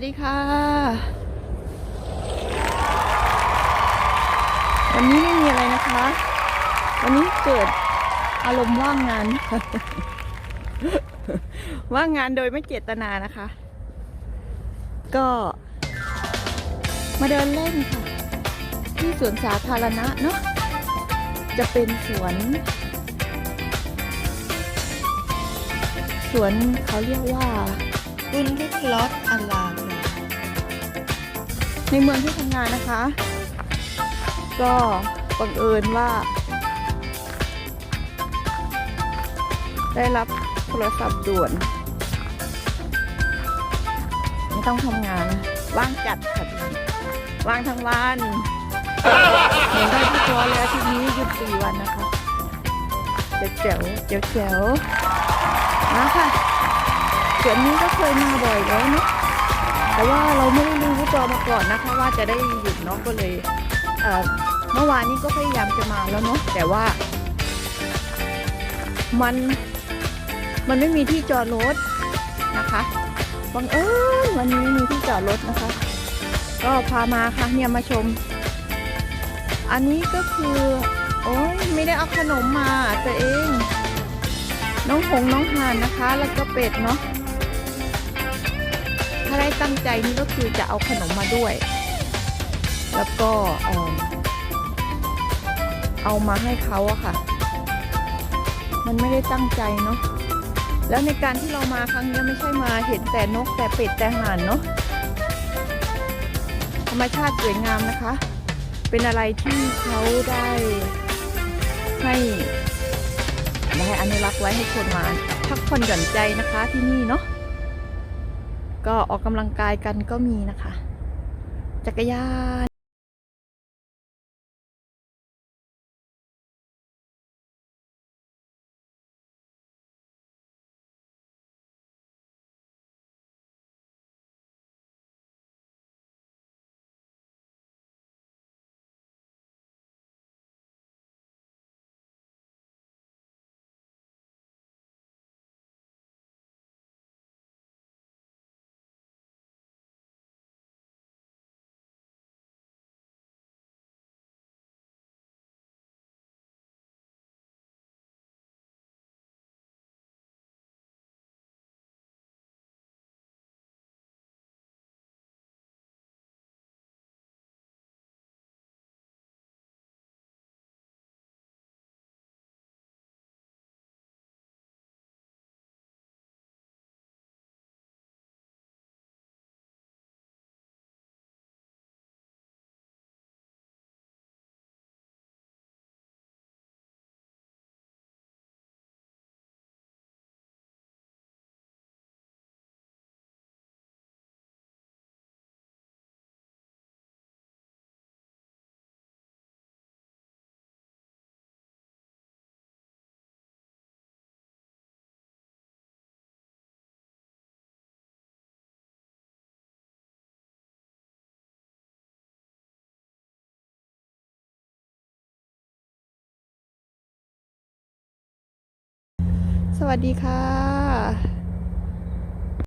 วัสดีค่ะ วันนี้ไม่มีอะไรนะคะ วันนี้เกิดอารมณ์ว่างงาน ว่างงานโดยไม่เจตนานะคะ ก็มาเดินเล่นค่ะ ที่สวนสาธารณะเนาะจะเป็นสวน สวนเขาเรียกว่าบุญลูกลอดอลาม ในเมืองที่ทำงานนะคะ ก็บังเอิญว่า ได้รับโทรศัพท์ด่วน ไม่ต้องทำงานว่างจัดค่ะว่างทั้งวันเห็นได้ที่ตัวแล้วทีนี้หยุดสี่วันนะคะเจ๋วเจ๋วเจ๋วเจ๋วมาค่ะสวนนี้ก็เคยมาบ่อยแล้วเนาะ แต่ว่าเราไม่ได้รู้จอมาก่อนนะคะว่าจะได้หยุดเนาะก็เลยเมื่อวานนี้ก็พยายามจะมาแล้วเนาะแต่ว่า มันมันไม่มีที่จอดรถนะคะบังเอิญวันนี้ไม่มีที่จอดรถนะคะ ก็พามาค่ะเนี่ยมาชม อันนี้ก็คือ โอ้ยไม่ได้เอาขนมมาตัวเอง น้องหงน้องห่านนะคะ แล้วก็เป็ดเนาะ ถ้าได้ตั้งใจนี่ก็คือจะเอาขนมมาด้วย แล้วก็เอามาให้เขาอะค่ะ มันไม่ได้ตั้งใจเนาะแล้วในการที่เรามาครั้งนี้ไม่ใช่มาเห็นแต่นกแต่เป็ดแต่ห่านเนาะธรรมชาติสวยงามนะคะ เป็นอะไรที่เขาได้ให้ได้อนุรักษ์ไว้ให้คนมาพักผ่อนหย่อนใจนะคะที่นี่เนาะ ก็ออกกำลังกายกันก็มีนะคะ จักรยาน สวัสดีค่ะ